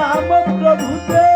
नाम प्रभूचे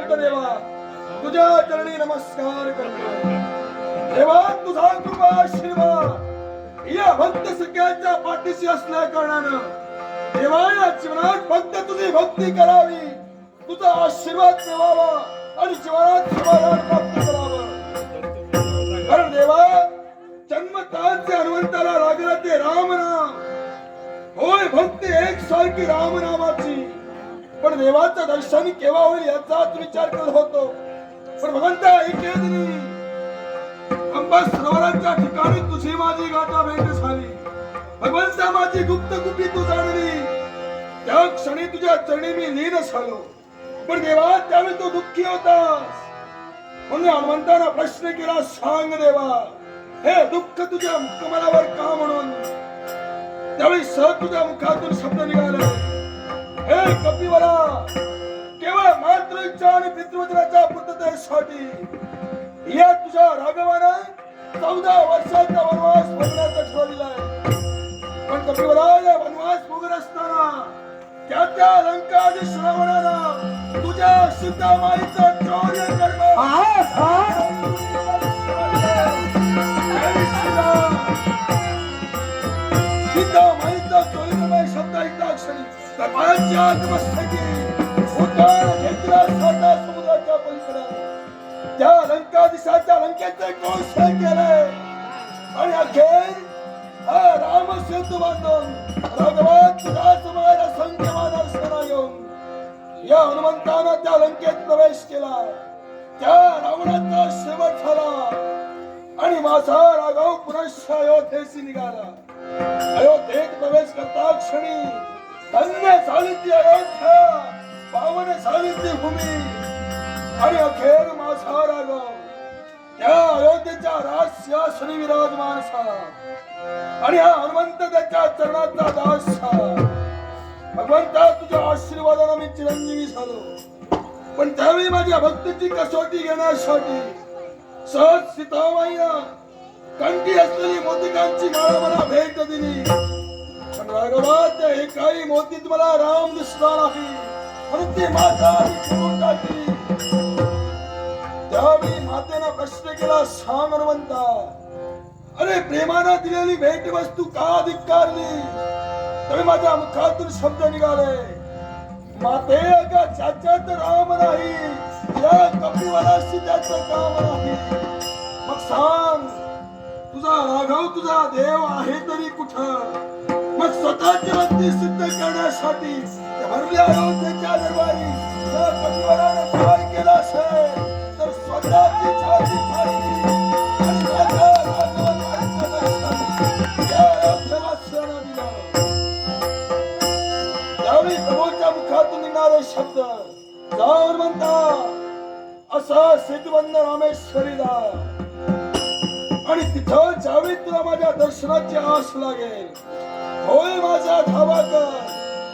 सुद्धा देवा. तुझ्या चरणी नमस्कार करतो. देवा तुझा कृपा आशीर्वाद या भक्त सगळ्यांच्या पाठीशी असल्या कारणानं देवा या जीवनात फक्त तुझी भक्ती करावी तुझा आशीर्वाद मिळवावा आणि जीवनात समाधान प्राप्त करावं. कारण देवा जन्मताचे हनुमंताला लागला ते राम नाम. होय भक्ती एक सारखी राम नामाची. पण देवाचं दर्शन केव्हा होईल याचाच विचार करत होतो. पण भगवंत एके दिनी अंबा सरोवराच्या ठिकाणी तुझी माझी गाठा भेट झाली. भगवंत माझी गुप्त गुपी तू जाणली. त्या क्षणी तुझ्या चरणी मी लीन झालो. पण देवा त्यावेळी तू दुःखी होतास. म्हणून हनुमंताना प्रश्न केला सांग देवा हे दुःख तुझ्या मुखमलावर का म्हणून? त्यावेळी सहज तुझ्या मुखातून शब्द निघाला. हे कपिवरा केवळ मात्र इच्छा आणि पितृवचनाच्या पूर्ततेसाठी या तुझ्या राघवानं चौदा वर्षाचा वनवास भरण्याचं ठरवलेलं पण कपिवरा या वनवास भोगत असताना त्या त्या लंका श्रावणाला तुझ्या सीतामाईचं कपाळाच्या उद्धार घेतला साता समुद्राच्या पलीकडे. त्या लंकेचे आणि अखेर हा राम सेतू बांधून भगवान या हनुमंतानं त्या लंकेत प्रवेश केला. त्या रावणाचा शेवट झाला. आणि माझा राघव पुनश्च अयोध्येशी निघाला. अयोध्येत प्रवेश करता क्षणी धन्य झाली ती अयोध्या पावन झाली ती भूमी आणि अखेर माझा राघव त्या अयोध्येच्या राजसिंहासनी विराजमान झाला आणि हा हनुमंत त्याच्या चरणाचा दास झाला भगवंता तुझ्या आशीर्वादाने मी चिरंजीवी झालो. पण त्यावेळी माझ्या भक्तीची कसोटी घेण्यासाठी सहज सीतामाईना कंठी असलेली मोतिकांची माळ मला भेट दिली. पण हे काही मोतीत मला राम दिसला नाही म्हणून ती माता मी टाकली त्यावेळी मातेनं प्रश्न केला सांग हनुमंता अरे प्रेमानं दिलेली भेट वस्तू का धिक्कारली? तरी माझ्या मुखातून शब्द निघाले. माते का ज्याच्यात राम नाही या कपिवलाशी त्याचं काम नाही. मग सांग तुझा राघव तुझा देव आहे तरी कुठं? मग स्वतःची भक्ती सिद्ध करण्यासाठी भरल्या अयोध्येच्या दरबारी असेल? तर स्वतःची छाती फाडली आणि त्यावेळी प्रभूच्या मुखातून निघणारे शब्द जाऊन म्हणता असा सेतुबंद रामेश्वरीला आणि तिथं ज्यावेळी तुला माझ्या दर्शनाची आस लागेल होय माझा धावा कर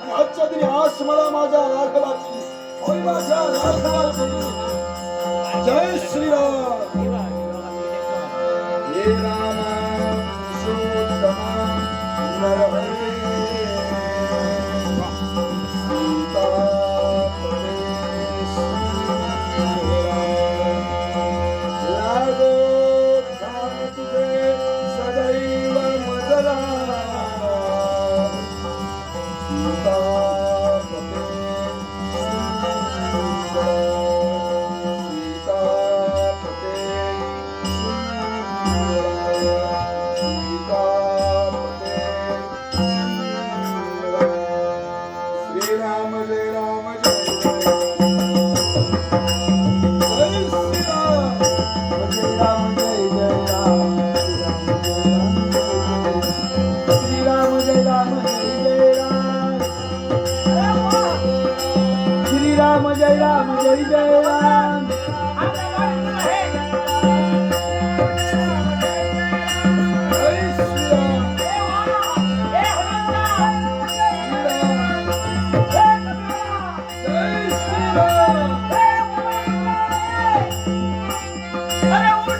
आणि आजच्या दिनी आस मला माझ्या राघवाची होय माझ्या राघवाची. जय श्रीराम. मग